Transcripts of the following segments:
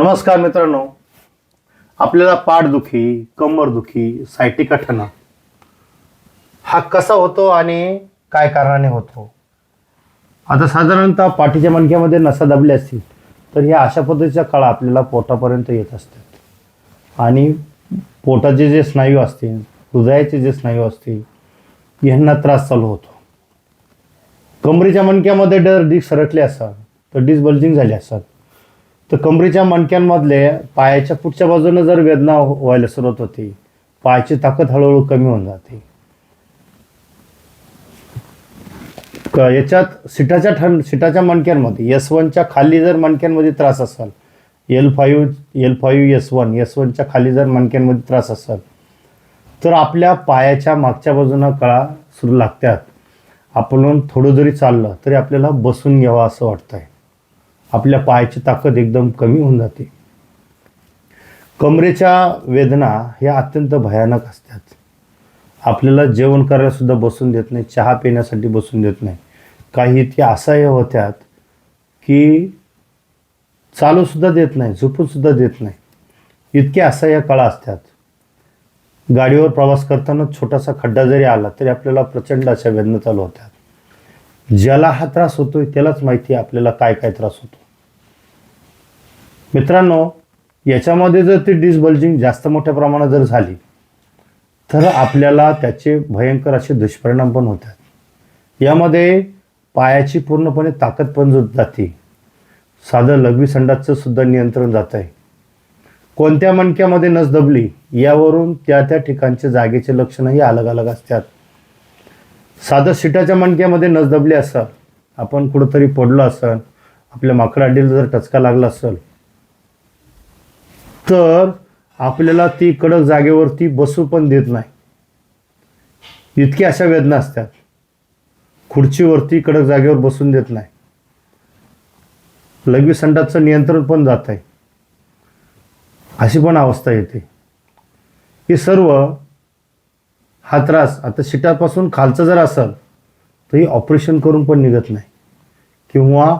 नमस्कार मित्रांनो. आपल्याला पाठदुखी कंबरदुखी सायटिकाठणा हा कसा होतो आणि काय कारणाने होतो? आता साधारणतः पाठीच्या मणक्यामध्ये नसा दबल्या असतील तर ह्या अशा पद्धतीच्या काळा आपल्याला पोटापर्यंत येत असतात. आणि पोटाचे जे स्नायू असतील हृदयाचे जे स्नायू असतील यांना त्रास चालू होतो. कमरेच्या मणक्यामध्ये डर डिस्क सरकले असाल तर डिस्क बल्जिंग झाले असाल तर कमरेच्या मणक्यांमधले पायाच्या पुढच्या बाजूने जर वेदना हो- व्हायला सुरुवात होते पायाची ताकद हळूहळू कमी होऊन जाते. याच्यात सिटाच्या ठण सिटाच्या मणक्यांमध्ये एस वनच्या खाली जर मणक्यांमध्ये त्रास असाल L five L five S one S वनच्या खाली जर मणक्यांमध्ये त्रास असाल तर आपल्या पायाच्या मागच्या बाजूनं कळा सुरू लागतात. आपण थोडं जरी चाललं तरी आपल्याला बसून घ्यावं असं वाटतंय. आपल्या पायाची ताकद एकदम कमी होऊन जाते. कमरेच्या वेदना ह्या अत्यंत भयानक असतात. आपल्याला जेवण करायला सुद्धा बसून देत नाही चहा पिण्यासाठी बसून देत नाही. काही इतकी असह्य होत्यात की चालू सुद्धा देत नाही झोपून सुद्धा देत नाही. इतक्या असह्य कळा असतात. गाडीवर प्रवास करताना छोटासा खड्डा जरी आला तरी आपल्याला प्रचंड अशा वेदना चालू होत्यात ज्याला हा त्रास होतोय त्यालाच माहिती आहे आपल्याला काय काय त्रास होतो. मित्रांनो याच्यामध्ये जर ती डिसबल्जिंग जास्त मोठ्या प्रमाणात जर झाली तर आपल्याला त्याचे भयंकर असे दुष्परिणाम पण होतात. यामध्ये पायाची पूर्णपणे ताकद पण जाते साधं लघवी संडासचं सुद्धा नियंत्रण जात आहे कोणत्या मणक्यामध्ये नस दबली यावरून त्या त्या ठिकाणचे जागेचे लक्षणही अलग अलग असतात. साधं शिटाच्या मणक्यामध्ये नस दबली असाल आपण कुठंतरी पडलो असेल आपल्या माकडाडीला जर टचका लागला असेल तर आपल्याला ती कडक जागेवरती बसू पण देत नाही. इतकी अशा वेदना असतात. खुर्चीवरती कडक जागेवर बसून देत नाही. लघवी संडाचं नियंत्रण पण जात आहे अशी पण अवस्था येते. हे सर्व हा त्रास. आता शिटापासून खालचं जर असेल तर ही ऑपरेशन करून पण निघत नाही. किंवा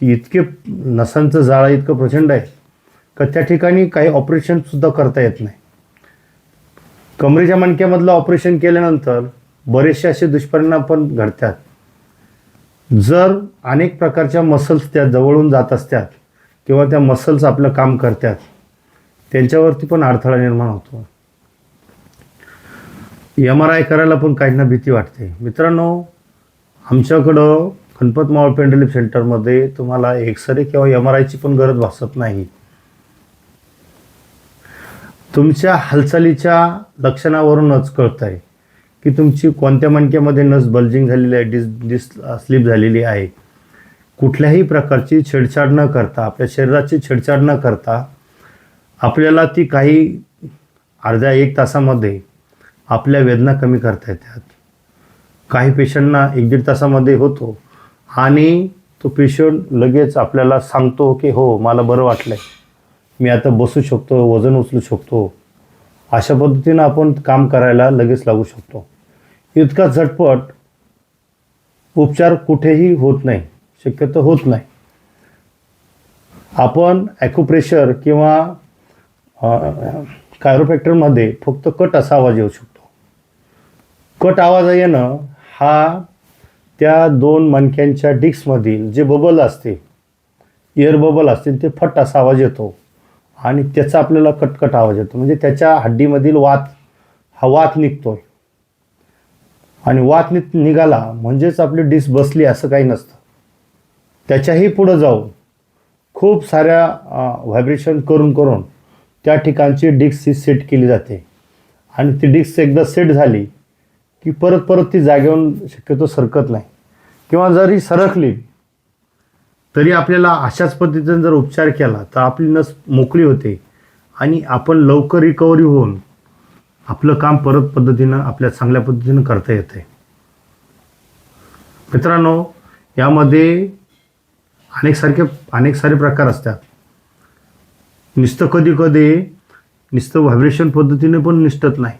ती इतके नसांचं जाळं इतकं प्रचंड आहे का त्या ठिकाणी काही ऑपरेशनसुद्धा करता येत नाही. कमरेच्या मणक्यामधलं ऑपरेशन केल्यानंतर बरेचसे असे दुष्परिणाम पण घडतात. जर अनेक प्रकारच्या मसल्स त्या जवळून जात असतात किंवा त्या मसल्स आपलं काम करतात त्यांच्यावरती पण अडथळा निर्माण होतो. एम आर आय करायला पण काहींना भीती वाटते. मित्रांनो आमच्याकडं गणपत मावळ पेंडलिप सेंटरमध्ये तुम्हाला एक्सरे किंवा एम आर आयची पण गरज भासत नाही. तुमच्या हालचालीच्या लक्षणावरूनच कळत आहे की तुमची कोणत्या मणक्यामध्ये नस बल्जिंग झालेली आहे डिस डिस स्लिप झालेली आहे. कुठल्याही प्रकारची छेडछाड न करता आपल्या शरीराची छेडछाड न करता आपल्याला ती काही अर्ध्या एक तासामध्ये आपल्या वेदना कमी करता येतात. काही पेशंटना एक दीड तासामध्ये होतो आणि तो पेशंट लगेच आपल्याला सांगतो की हो मला बरं वाटलं आहे मी आता बसू शकतो वजन उचलू शकतो. अशा पद्धतीनं आपण काम करायला लगेच लागू शकतो. इतका झटपट उपचार कुठेही होत नाही शक्यतो होत नाही. आपण ॲक्युप्रेशर किंवा कायरोफॅक्टरमध्ये फक्त कट असा आवाज येऊ शकतो. कट आवाज येणं हा त्या दोन मणक्यांच्या डिक्समधील जे बबल असते एअर बबल असतील ते फट असा आवाज येतो. आणि त्याचा आपल्याला कटकट आवाज येतो. म्हणजे त्याच्या हड्डीमधील वात हा वात निघतो आणि वात नि निघाला म्हणजेच आपली डिस्क बसली असं काही नसतं. त्याच्याही पुढं जाऊन खूप साऱ्या व्हायब्रेशन करून करून त्या ठिकाणची डिस्क ही सेट केली जाते. आणि ती डिस्क एकदा सेट झाली की परत परत ती जागेवरून शक्यतो सरकत नाही. किंवा जरी सरकली तरी आपल्याला अशाच पद्धतीने जर उपचार केला तर आपली नस मोकळी होते आणि आपण लवकर रिकव्हरी होऊन आपलं काम परत पद्धतीनं आपल्या चांगल्या पद्धतीनं करता येते. मित्रांनो यामध्ये अनेक सारखे अनेक सारे प्रकार असतात. नुसतं कधी कधी नुसतं व्हायब्रेशन पद्धतीने पण निसटत नाही.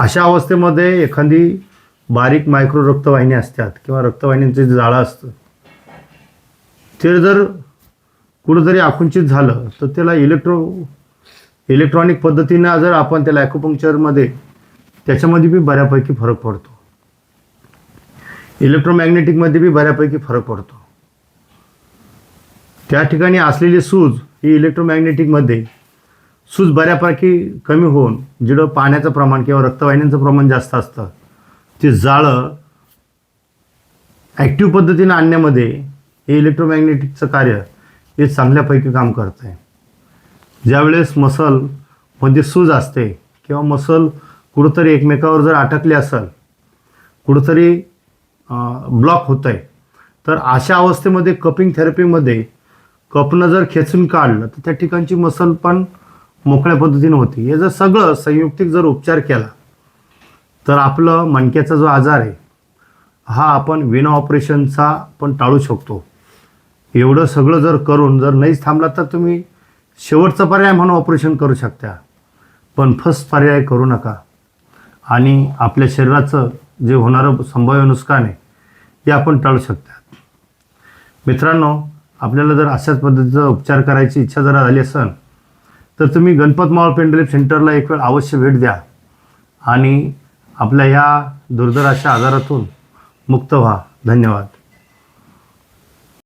अशा अवस्थेमध्ये एखादी बारीक मायक्रो रक्तवाहिनी असतात किंवा रक्तवाहिनींचं जे जाळं असतं. ते जर कुठंतरी आकुंचित झालं तर त्याला इलेक्ट्रो इलेक्ट्रॉनिक पद्धतीनं जर आपण त्याला ॲक्युपंक्चरमध्ये त्याच्यामध्ये बी बऱ्यापैकी फरक पडतो. इलेक्ट्रोमॅग्नेटिकमध्ये बी बऱ्यापैकी फरक पडतो. त्या ठिकाणी असलेली सूज ही इलेक्ट्रोमॅग्नेटिकमध्ये सूज बऱ्यापैकी कमी होऊन जिडं पाण्याचं प्रमाण किंवा रक्तवाहिन्यांचं प्रमाण जास्त असतं ते जाळं ॲक्टिव्ह पद्धतीनं आणण्यामध्ये हे इलेक्ट्रोमॅग्नेटिकचं कार्य हे चांगल्यापैकी काम करतं आहे ज्यावेळेस मसलमध्ये सूज असते किंवा मसल कुठंतरी एकमेकावर जर अटकले असेल कुठंतरी ब्लॉक होतं आहे तर अशा अवस्थेमध्ये कपिंग थेरपीमध्ये कपनं जर खेचून काढलं तर त्या ठिकाणची मसल पण मोकळ्या पद्धतीनं होती. हे जर सगळं संयुक्तिक जर उपचार केला तर आपलं मणक्याचा जो आजार आहे हा आपण विना ऑपरेशनचा पण टाळू शकतो. एवढं सगळं जर करून जर नाहीच थांबला तर तुम्ही शेवटचा पर्याय म्हणून ऑपरेशन करू शकता. पण फर्स्ट पर्याय करू नका. आणि आपल्या शरीराचं जे होणारं संभाव्य नुकसान आहे हे आपण टाळू शकता. मित्रांनो आपल्याला जर अशाच पद्धतीचा उपचार करायची इच्छा जर झाली असेल तर तुम्ही गणपत मावळ पेंडलिप सेंटरला एक वेळ अवश्य भेट द्या आणि आपल्या ह्या दुर्धर अशा आजारातून मुक्त व्हा. धन्यवाद.